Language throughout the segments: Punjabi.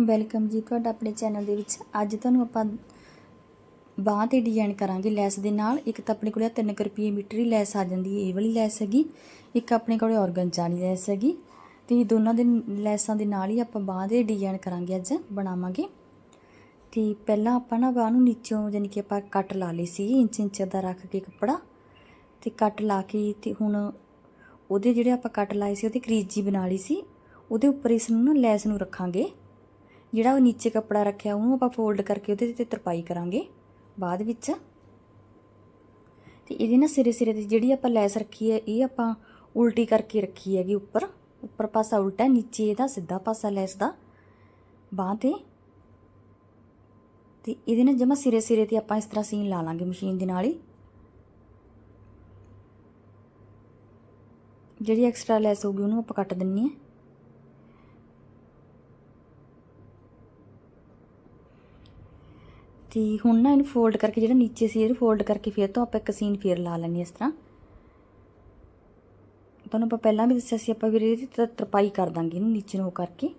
ਵੈਲਕਮ ਜੀ ਤੁਹਾਡਾ ਆਪਣੇ ਚੈਨਲ ਦੇ ਵਿੱਚ। ਅੱਜ ਤੁਹਾਨੂੰ ਆਪਾਂ ਬਾਂਹ ਤੇ ਡਿਜ਼ਾਈਨ ਕਰਾਂਗੇ ਲੈਸ ਦੇ ਨਾਲ। ਇੱਕ ਤਾਂ ਆਪਣੇ ਕੋਲੇ 3 ਰੁਪਏ ਮੀਟਰ ਹੀ ਲੈਸ ਆ ਜਾਂਦੀ ਹੈ, ਇਹ ਵਾਲੀ ਲੈਸ ਹੈਗੀ। ਇੱਕ ਆਪਣੇ ਕੋਲੇ ਔਰਗਨਜਾ ਵਾਲੀ ਲੈਸ ਹੈਗੀ। ਤੇ ਦੋਨਾਂ ਦੇ ਲੈਸਾਂ ਦੇ ਨਾਲ ਹੀ ਆਪਾਂ ਬਾਂਹ ਦੇ ਡਿਜ਼ਾਈਨ ਕਰਾਂਗੇ ਅੱਜ, ਬਣਾਵਾਂਗੇ। ਤੇ ਪਹਿਲਾਂ ਆਪਾਂ ਨਾ ਬਾਂਹ ਨੂੰ ਨੀਚੋਂ ਯਾਨੀ ਕਿ ਆਪਾਂ ਕੱਟ ਲਾ ਲਈ ਸੀ, ਇੰਚ ਇੰਚ ਦਾ ਰੱਖ ਕੇ ਕੱਪੜਾ। ਤੇ ਕੱਟ ਲਾ ਕੇ ਤੇ ਹੁਣ ਉਹਦੇ ਜਿਹੜੇ ਆਪਾਂ ਕੱਟ ਲਾਏ ਸੀ, ਉਹਦੀ ਕਰੀਜ਼ ਜੀ ਬਣਾ ਲਈ ਸੀ। ਉਹਦੇ ਉੱਪਰ ਇਸ ਨੂੰ ਨਾ ਲੈਸ ਨੂੰ ਰੱਖਾਂਗੇ। ਜਿਹੜਾ ਉਹ ਨੀਚੇ ਕੱਪੜਾ ਰੱਖਿਆ, ਉਹਨੂੰ ਆਪਾਂ ਫੋਲਡ ਕਰਕੇ ਉਹਦੇ ਤੇ ਤਰਪਾਈ ਕਰਾਂਗੇ। ਬਾਅਦ ਵਿੱਚ ਤੇ ਇਹਦੇ ਨਾਲ ਸਿਰੇ ਸਿਰੇ ਤੇ ਜਿਹੜੀ ਆਪਾਂ ਲੈਸ ਰੱਖੀ ਹੈ, ਇਹ ਆਪਾਂ ਉਲਟੀ ਕਰਕੇ ਰੱਖੀ ਹੈਗੀ ਉੱਪਰ। ਉੱਪਰ ਪਾਸਾ ਉਲਟਾ, ਨੀਚੇ ਇਹਦਾ ਸਿੱਧਾ ਪਾਸਾ ਲੈਸ ਦਾ। ਬਾਂਹ ਤੇ ਤੇ ਇਹਦੇ ਨਾਲ ਜਮਾ ਸਿਰੇ ਸਿਰੇ ਤੇ ਆਪਾਂ ਇਸ ਤਰ੍ਹਾਂ ਸੀਨ ਲਾ ਲਾਂਗੇ ਮਸ਼ੀਨ ਦੇ ਨਾਲ ਹੀ। ਜਿਹੜੀ ਐਕਸਟਰਾ ਲੈਸ ਹੋਊਗੀ, ਉਹਨੂੰ ਆਪਾਂ ਕੱਟ ਦਿੰਨੀ ਹੈ ਤੇ ਹੁਣ ਨਾ ਇਹਨੂੰ ਫੋਲਡ ਕਰਕੇ ਜਿਹੜਾ ਨੀਚੇ ਸੀ ਇਹਨੂੰ ਫੋਲਡ ਕਰਕੇ ਫਿਰ ਤੋਂ ਆਪਾਂ ਇੱਕ ਸੀਨ ਫੇਰ ਲਾ ਲੈਣੀ ਇਸ ਤਰ੍ਹਾਂ। ਤੁਹਾਨੂੰ ਆਪਾਂ ਪਹਿਲਾਂ ਵੀ ਦੱਸਿਆ ਸੀ ਆਪਾਂ ਫਿਰ ਇਹਦੀ ਤ- ਤਰਪਾਈ ਕਰ ਦਾਂਗੇ ਇਹਨੂੰ ਨੀਚੇ ਨੂੰ ਉਹ ਕਰਕੇ।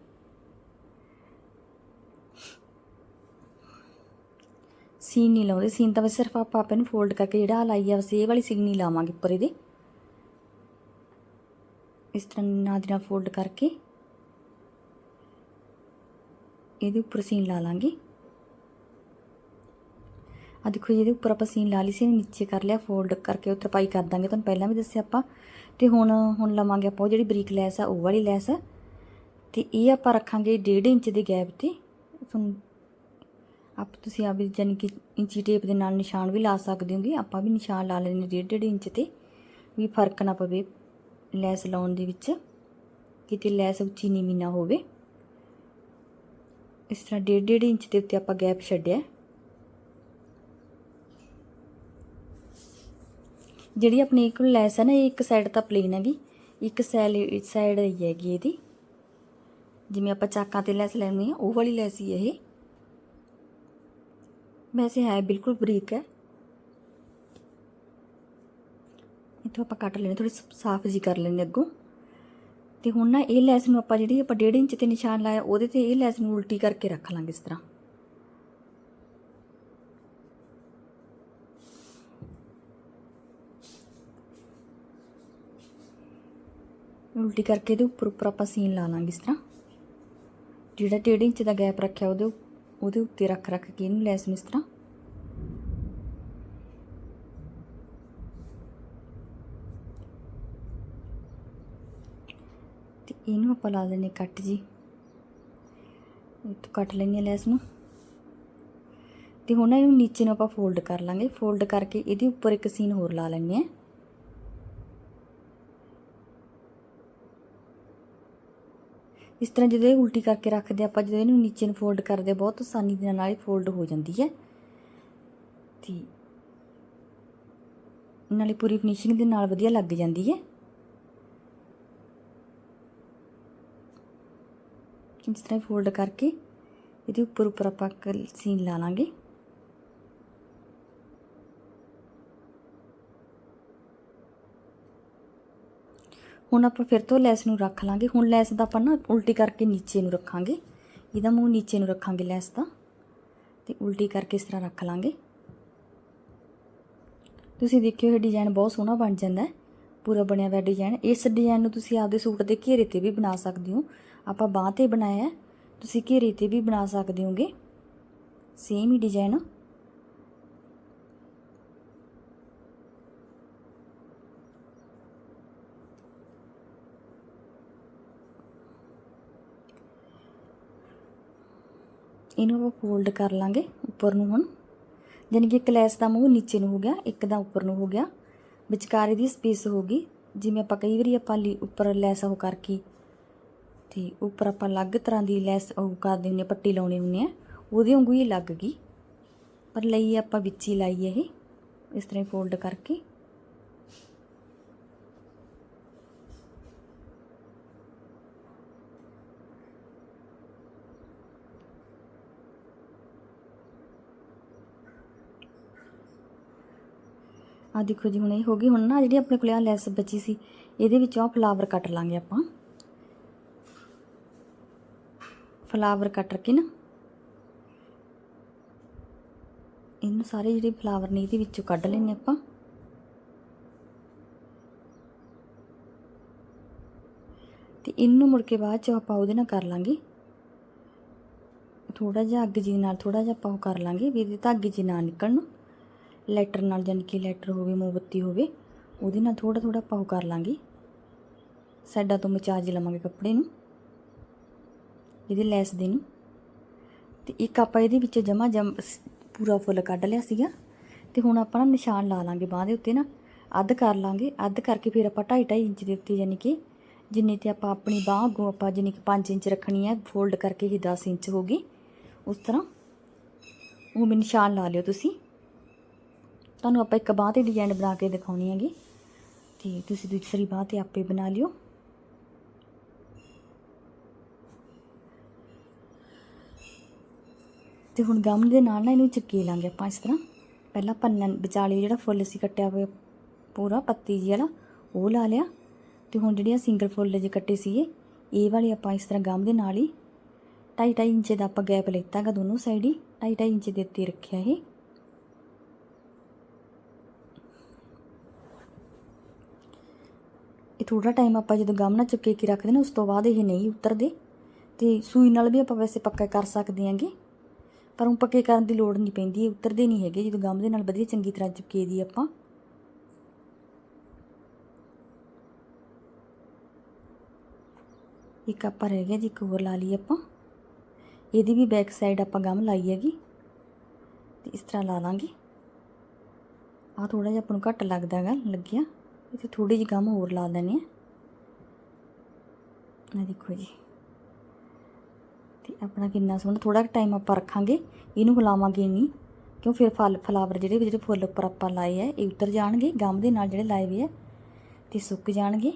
ਸੀਨ ਨਹੀਂ ਲਾਉਂਦੇ ਸੀਨ ਤਾਂ ਬਸ ਸਿਰਫ ਆਪਾਂ ਆਪਾਂ ਇਹਨੂੰ ਫੋਲਡ ਕਰਕੇ ਜਿਹੜਾ ਲਾਈ ਆ, ਬਸ ਇਹ ਵਾਲੀ ਸੀਨ ਨਹੀਂ ਲਾਵਾਂਗੇ ਉੱਪਰ ਇਹਦੇ। ਇਸ ਤਰ੍ਹਾਂ ਨਾਲ ਦੀ ਨਾਲ ਫੋਲਡ ਕਰਕੇ ਇਹਦੇ ਉੱਪਰ ਸੀਨ ਲਾ ਲਾਂਗੇ। ਆ ਦੇਖੋ ਜਿਹਦੇ ਉੱਪਰ ਆਪਾਂ ਸੀਨ ਲਾ ਲਈ ਸੀ ਨੀਚੇ ਕਰ ਲਿਆ ਫੋਲਡ ਕਰਕੇ ਉਹ ਤਰਪਾਈ ਕਰ ਦਾਂਗੇ, ਤੁਹਾਨੂੰ ਪਹਿਲਾਂ ਵੀ ਦੱਸਿਆ ਆਪਾਂ। ਤੇ ਹੁਣ ਹੁਣ ਲਵਾਂਗੇ ਆਪਾਂ ਉਹ ਜਿਹੜੀ ਬਰੀਕ ਲੈਸ ਆ, ਉਹ ਵਾਲੀ ਲੈਸ। ਆ ਤੇ ਇਹ ਆਪਾਂ ਰੱਖਾਂਗੇ 1.5 ਇੰਚ ਦੇ ਗੈਪ ਤੇ। ਤੁਹਾਨੂੰ ਆਪ ਤੁਸੀਂ ਆਪ ਜਾਨੀ ਕਿ ਇੰਚੀ ਟੇਪ ਦੇ ਨਾਲ ਨਿਸ਼ਾਨ ਵੀ ਲਾ ਸਕਦੇ ਹੋਗੇ, ਆਪਾਂ ਵੀ ਨਿਸ਼ਾਨ ਲਾ ਲੈਣੇ 1.5 ਇੰਚ ਤੇ। ਵੀ ਫ਼ਰਕ ਨਾ ਪਵੇ ਲੈਸ ਲਾਉਣ ਦੇ ਵਿੱਚ, ਕਿਤੇ ਲੈਸ ਉੱਚੀ ਨੀਵੀਂ ਨਾ ਹੋਵੇ। ਇਸ ਤਰ੍ਹਾਂ 1.5 ਇੰਚ ਦੇ ਉੱਤੇ ਆਪਾਂ ਗੈਪ ਛੱਡਿਆ। ਜਿਹੜੀ ਆਪਣੀ ਇੱਕ ਲੈਸ ਹੈ ਨਾ, ਇਹ ਇੱਕ ਸਾਈਡ ਤਾਂ ਪਲੇਨ ਹੈਗੀ, ਇੱਕ ਸਾਈਡ ਸਾਈਡ ਹੀ ਹੈਗੀ ਇਹਦੀ। ਜਿਵੇਂ ਆਪਾਂ ਚਾਕਾਂ ਤੇ ਲੈਸ ਲੈਣੀ ਆ ਉਹ ਵਾਲੀ ਲੈਸ ਹੀ ਹੈ ਇਹ। ਵੈਸੇ ਹੈ, ਬਿਲਕੁਲ ਬਰੀਕ ਹੈ। ਇਥੋਂ ਆਪਾਂ ਕੱਟ ਲੈਣੇ ਥੋੜੀ ਸਾਫ਼ ਜੀ ਕਰ ਲੈਣੇ ਅੱਗੋਂ। ਤੇ ਹੁਣ ਨਾ ਇਹ ਲੈਸ ਨੂੰ ਆਪਾਂ ਜਿਹੜੀ ਆਪਾਂ 1.5 ਇੰਚ ਤੇ ਨਿਸ਼ਾਨ ਲਾਇਆ, ਉਹਦੇ ਤੇ ਇਹ ਲੈਸ ਨੂੰ ਉਲਟੀ ਕਰਕੇ ਰੱਖ ਲਾਂਗੇ ਇਸ ਤਰ੍ਹਾਂ। ਉਲਟੀ ਕਰਕੇ ਇਹਦੇ ਉੱਪਰ ਉੱਪਰ ਆਪਾਂ ਸੀਨ ਲਾ ਲਾਂਗੇ ਇਸ ਤਰ੍ਹਾਂ। ਜਿਹੜਾ 1.5 ਇੰਚ ਦਾ ਗੈਪ ਰੱਖਿਆ ਉਹਦੇ ਉਹਦੇ ਉੱਤੇ ਰੱਖ ਰੱਖ ਕੇ ਇਹਨੂੰ ਲੈਸ ਨੂੰ ਇਸ ਤਰ੍ਹਾਂ। ਤੇ ਇਹਨੂੰ ਆਪਾਂ ਲਾ ਲੈਣੇ ਕੱਟ ਜੀ। ਇੱਥੋਂ ਕੱਟ ਲੈਣੀ ਲੈਸ ਨੂੰ। ਤੇ ਹੁਣ ਇਹਨੂੰ ਨੀਚੇ ਨੂੰ ਆਪਾਂ ਫੋਲਡ ਕਰ ਲਾਂਗੇ। ਫੋਲਡ ਕਰਕੇ ਇਹਦੇ ਉੱਪਰ ਇੱਕ ਸੀਨ ਹੋਰ ਲਾ ਲੈਣੀ ਹੈ। ਇਸ ਤਰ੍ਹਾਂ ਜਦੋਂ ਇਹ ਉਲਟੀ ਕਰਕੇ ਰੱਖਦੇ ਆਪਾਂ ਜਦੋਂ ਇਹਨੂੰ ਨੀਚੇ ਨੂੰ ਫੋਲਡ ਕਰਦੇ ਬਹੁਤ ਆਸਾਨੀ ਦੇ ਨਾਲ ਇਹ ਫੋਲਡ ਹੋ ਜਾਂਦੀ ਹੈ। ਤੇ ਨਾਲੇ ਪੂਰੀ ਫਿਨਿਸ਼ਿੰਗ ਦੇ ਨਾਲ ਵਧੀਆ ਲੱਗ ਜਾਂਦੀ ਹੈ। ਇਸ ਤਰ੍ਹਾਂ ਫੋਲਡ ਕਰਕੇ, ਇਹਦੇ ਉੱਪਰ ਉੱਪਰ ਆਪਾਂ ਸੀਨ ਲਾ ਲਾਂਗੇ। ਹੁਣ ਆਪਾਂ ਫਿਰ ਤੋਂ ਲੈਸ ਨੂੰ ਰੱਖ ਲਾਂਗੇ। ਹੁਣ ਲੈਸ ਦਾ ਆਪਾਂ ਨਾ ਉਲਟੀ ਕਰਕੇ ਨੀਚੇ ਨੂੰ ਰੱਖਾਂਗੇ। ਇਹਦਾ ਮੂੰਹ ਨੀਚੇ ਨੂੰ ਰੱਖਾਂਗੇ ਲੈਸ ਦਾ। ਤੇ ਉਲਟੀ ਕਰਕੇ ਇਸ ਤਰ੍ਹਾਂ ਰੱਖ ਲਾਂਗੇ। ਤੁਸੀਂ ਦੇਖਿਓ ਇਹ ਡਿਜ਼ਾਈਨ ਬਹੁਤ ਸੋਹਣਾ ਬਣ ਜਾਂਦਾ ਹੈ। ਪੂਰਾ ਬਣਿਆ ਹੋਇਆ ਡਿਜ਼ਾਈਨ। ਇਸ ਡਿਜ਼ਾਈਨ ਨੂੰ ਤੁਸੀਂ ਆਪਦੇ ਸੂਟ ਦੇ ਘੇਰੇ ਤੇ ਵੀ ਬਣਾ ਸਕਦੇ ਹੋ। ਆਪਾਂ ਬਾਂਹ ਤੇ ਬਣਾਇਆ ਤੁਸੀਂ ਘੇਰੇ ਤੇ ਵੀ ਬਣਾ ਸਕਦੇ ਹੋਗੇ। ਸੇਮ ਹੀ ਡਿਜ਼ਾਈਨ। ਇਹਨੂੰ ਆਪਾਂ ਫੋਲਡ ਕਰ ਲਾਂਗੇ ਉੱਪਰ ਨੂੰ ਹੁਣ। ਯਾਨੀ ਕਿ ਇੱਕ ਲੈਸ ਦਾ ਮੂੰਹ ਨੀਚੇ ਨੂੰ ਹੋ ਗਿਆ ਇੱਕ ਦਾ ਉੱਪਰ ਨੂੰ ਹੋ ਗਿਆ। ਵਿਚਕਾਰ ਦੀ ਸਪੇਸ ਹੋ ਗਈ। ਜਿਵੇਂ ਆਪਾਂ ਕਈ ਵਾਰੀ ਆਪਾਂ ਲੀ ਉੱਪਰ ਲੈਸ ਉਹ ਕਰਕੇ ਤੇ ਉੱਪਰ ਆਪਾਂ ਅਲੱਗ ਤਰ੍ਹਾਂ ਦੀ ਲੈਸ ਉਹ ਕਰਦੇ ਹੁੰਦੇ ਹਾਂ, ਪੱਟੀ ਲਾਉਣੇ ਹੁੰਦੀ ਆ। ਉਹਦੇ ਵਾਂਗੂ ਹੀ ਲੱਗ ਗਈ। ਪਰ ਲਈ ਆਪਾਂ ਵਿੱਚ ਹੀ ਲਾਈ ਇਹ। ਇਸ ਤਰ੍ਹਾਂ ਫੋਲਡ ਕਰਕੇ। ਆ ਦੇਖੋ ਜੀ, ਹੁਣ ਇਹ ਹੋ ਗਈ। ਹੁਣ ਨਾ ਜਿਹੜੀ ਆਪਣੇ ਕੋਲ ਆ ਲੈਸ ਬਚੀ ਸੀ, ਇਹਦੇ ਵਿੱਚ ਆ ਫਲਾਵਰ ਕੱਟ ਲਾਂਗੇ ਆਪਾਂ। ਫਲਾਵਰ ਕੱਟ ਕੇ ਨਾ, ਇਹਨੂੰ ਸਾਰੇ ਜਿਹੜੇ ਫਲਾਵਰ ਨੇ ਇਹਦੇ ਵਿੱਚੋਂ ਕੱਢ ਲੈਣੇ ਆਪਾਂ। ਤੇ ਇਹਨੂੰ ਮੁੜ ਕੇ ਬਾਅਦ ਚ ਆਪਾਂ ਉਹਦੇ ਨਾਲ ਕਰ ਲਾਂਗੇ। ਥੋੜਾ ਜਿਹਾ ਅੱਗ ਜੀ ਨਾਲ ਥੋੜਾ ਜਿਹਾ ਆਪਾਂ ਉਹ ਕਰ ਲਾਂਗੇ ਵੀ ਇਹਦੇ ਧਾਗੇ ਜੀ ਨਾ ਨਿਕਲਣ। ਲੈਟਰ ਨਾਲ ਜਾਨੀ ਕਿ ਲੈਟਰ ਹੋਵੇ, ਮੋਮਬੱਤੀ ਹੋਵੇ, ਉਹਦੇ ਨਾਲ ਥੋੜਾ ਥੋੜਾ ਆਪਾਂ ਉਹ ਕਰ ਲਾਂਗੇ। ਸਾਈਡਾਂ ਤੋਂ ਮਚਾਜ ਲਵਾਂਗੇ ਕੱਪੜੇ ਨੂੰ, ਇਹਦੇ ਲੈਸ ਦੇ ਨੂੰ। ਤੇ ਇੱਕ ਆਪਾਂ ਇਹਦੇ ਵਿੱਚ ਜਮਾ ਜਮ ਪੂਰਾ ਫੁੱਲ ਕੱਢ ਲਿਆ ਸੀਗਾ। ਤੇ ਹੁਣ ਆਪਾਂ ਨਾ ਨਿਸ਼ਾਨ ਲਾ ਲਾਂਗੇ ਬਾਹ ਦੇ ਉੱਤੇ ਨਾ, ਅੱਧ ਕਰ ਲਾਂਗੇ। ਅੱਧ ਕਰਕੇ ਫਿਰ ਆਪਾਂ 2.5 2.5 ਇੰਚ ਦੇ ਉੱਤੇ ਯਾਨੀ ਕਿ ਜਿੰਨੇ ਤੇ ਆਪਾਂ ਆਪਣੀ ਬਾਹ ਅੱਗੋਂ ਆਪਾਂ ਜਿੰਨੀ ਕਿ 5 ਇੰਚ ਰੱਖਣੀ ਹੈ ਫੋਲਡ ਕਰਕੇ ਹੀ 10 ਇੰਚ ਹੋਗੀ ਉਸ ਤਰ੍ਹਾਂ ਉਹ ਵੀ ਨਿਸ਼ਾਨ ਲਾ ਲਿਓ ਤੁਸੀਂ। ਤੁਹਾਨੂੰ ਆਪਾਂ ਇੱਕ ਬਾਹ ਤੇ ਡਿਜ਼ਾਈਨ ਬਣਾ ਕੇ ਦਿਖਾਉਣੀ ਹੈਗੀ। ਤੇ ਤੁਸੀਂ ਦੂਸਰੀ ਬਾਹ ਤੇ ਆਪੇ ਬਣਾ ਲਿਓ। ਤੇ ਹੁਣ ਗਮ ਦੇ ਨਾਲ ਨਾ ਇਹਨੂੰ ਚੱਕੀ ਲਾਂਗੇ ਆਪਾਂ ਇਸ ਤਰ੍ਹਾਂ। ਪਹਿਲਾਂ ਪੰਨਾ ਵਿਚਾਲੇ ਜਿਹੜਾ ਫੁੱਲ ਸੀ ਕੱਟਿਆ ਹੋਇਆ, ਪੂਰਾ ਪੱਤੀ ਜੀ ਵਾਲਾ, ਉਹ ਲਾ ਲਿਆ। ਤੇ ਹੁਣ ਜਿਹੜੀਆਂ ਸਿੰਗਲ ਫੁੱਲ ਜੇ ਕੱਟੇ ਸੀਗੇ, ਇਹ ਵਾਲੇ ਆਪਾਂ ਇਸ ਤਰ੍ਹਾਂ ਗਮ ਦੇ ਨਾਲ ਹੀ ਢਾਈ ਢਾਈ ਇੰਚ ਦਾ ਆਪਾਂ ਗੈਪ ਲੈਤਾ ਹੈਗਾ ਦੋਨੋਂ ਸਾਈਡ ਹੀ ਢਾਈ ਢਾਈ ਇੰਚ ਦੇ ਉੱਤੇ ਰੱਖਿਆ ਇਹ। ਇਹ ਥੋੜਾ ਟਾਈਮ ਆਪਾਂ ਜਦੋਂ ਗਮ ਨਾਲ ਚੁੱਕੇ ਕੇ ਰੱਖਦੇ ਨੇ, ਉਸ ਤੋਂ ਬਾਅਦ ਇਹ ਨਹੀਂ ਉਤਰਦੇ। ਤੇ ਸੂਈ ਨਾਲ ਵੀ ਆਪਾਂ ਵੈਸੇ ਪੱਕਾ ਕਰ ਸਕਦੇ ਆਂਗੇ ਪਰ ਉਹ ਪੱਕੇ ਕਰਨ ਦੀ ਲੋੜ ਨਹੀਂ ਪੈਂਦੀ, ਇਹ ਉਤਰਦੇ ਨਹੀਂ ਹੈਗੇ, ਜਦੋਂ ਗਮ ਦੇ ਨਾਲ ਵਧੀਆ ਚੰਗੀ ਤਰ੍ਹਾਂ ਚੁੱਕੇ ਦੀ ਆਪਾਂ। ਇੱਕ ਆਪਾਂ ਰਹਿ ਗਿਆ ਜੀ, ਇੱਕ ਹੋਰ ਲਾ ਲਈ ਆਪਾਂ। ਇਹਦੀ ਵੀ ਬੈਕ ਸਾਈਡ ਆਪਾਂ ਗਮ ਲਾਈ ਹੈਗੀ, ਤੇ ਇਸ ਤਰ੍ਹਾਂ ਲਾ ਲਾਂਗੇ। ਆ ਥੋੜਾ ਜਿਹਾ ਆਪਾਂ ਨੂੰ ਘੱਟ ਲੱਗਦਾ ਹੈਗਾ, ਲੱਗਿਆ। ਇੱਥੇ ਥੋੜੀ ਜਿਹੀ ਗਮ ਹੋਰ ਲਾ ਲੈਣੀ ਹੈ। ਆ ਦੇਖੋ ਜੀ। ਤੇ ਆਪਣਾ ਕਿੰਨਾ ਸੋਹਣਾ ਥੋੜਾ ਟਾਈਮ ਆਪਾਂ ਰੱਖਾਂਗੇ। ਇਹਨੂੰ ਹਿਲਾਵਾਂਗੇ ਨਹੀਂ, ਕਿਉਂ ਫਿਰ ਫਲ ਫਲਾਵਰ ਜਿਹੜੇ ਜਿਹੜੇ ਫੁੱਲ ਉੱਪਰ ਆਪਾਂ ਲਾਏ ਆ, ਇਹ ਉਤਰ ਜਾਣਗੇ, ਗਮ ਦੇ ਨਾਲ ਜਿਹੜੇ ਲਾਏ ਹੋਏ ਆ, ਤੇ ਸੁੱਕ ਜਾਣਗੇ।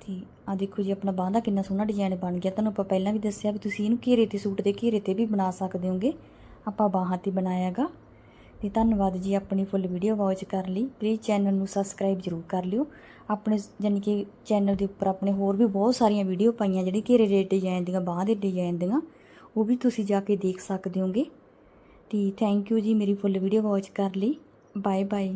ਤੇ ਆ ਦੇਖੋ ਜੀ, ਆਪਣਾ ਬਾਂਹ ਦਾ ਕਿੰਨਾ ਸੋਹਣਾ ਡਿਜ਼ਾਈਨ ਬਣ ਗਿਆ। ਤੁਹਾਨੂੰ ਆਪਾਂ ਪਹਿਲਾਂ ਵੀ ਦੱਸਿਆ ਵੀ ਤੁਸੀਂ ਇਹਨੂੰ ਘੇਰੇ ਤੇ ਸੂਟ ਦੇ ਘੇਰੇ ਤੇ ਵੀ ਬਣਾ ਸਕਦੇ ਹੋਗੇ। ਆਪਾਂ ਬਾਹਾਂ ਤੇ ਬਣਾਇਆਗਾ। ਤੇ ਧੰਨਵਾਦ ਜੀ ਆਪਣੀ ਫੁੱਲ ਵੀਡੀਓ ਵਾਚ ਕਰਨ ਲਈ। ਪਲੀਜ਼ ਚੈਨਲ ਨੂੰ ਸਬਸਕ੍ਰਾਈਬ ਜ਼ਰੂਰ ਕਰ ਲਿਓ। ਆਪਣੇ ਯਾਨੀ ਕਿ ਚੈਨਲ ਦੇ ਉੱਪਰ ਆਪਣੇ ਹੋਰ ਵੀ ਬਹੁਤ ਸਾਰੀਆਂ ਵੀਡੀਓ ਪਾਈਆਂ, ਜਿਹੜੀ ਘੇਰੇ ਦੇ ਡਿਜ਼ਾਈਨ ਦੀਆਂ, ਬਾਹਾਂ ਦੇ ਡਿਜ਼ਾਈਨ ਦੀਆਂ, ਉਹ ਵੀ ਤੁਸੀਂ ਜਾ ਕੇ ਦੇਖ ਸਕਦੇ ਹੋਗੇ। ਤੇ ਥੈਂਕ ਯੂ ਜੀ ਮੇਰੀ ਫੁੱਲ ਵੀਡੀਓ ਵਾਚ ਕਰਨ ਲਈ। Bye bye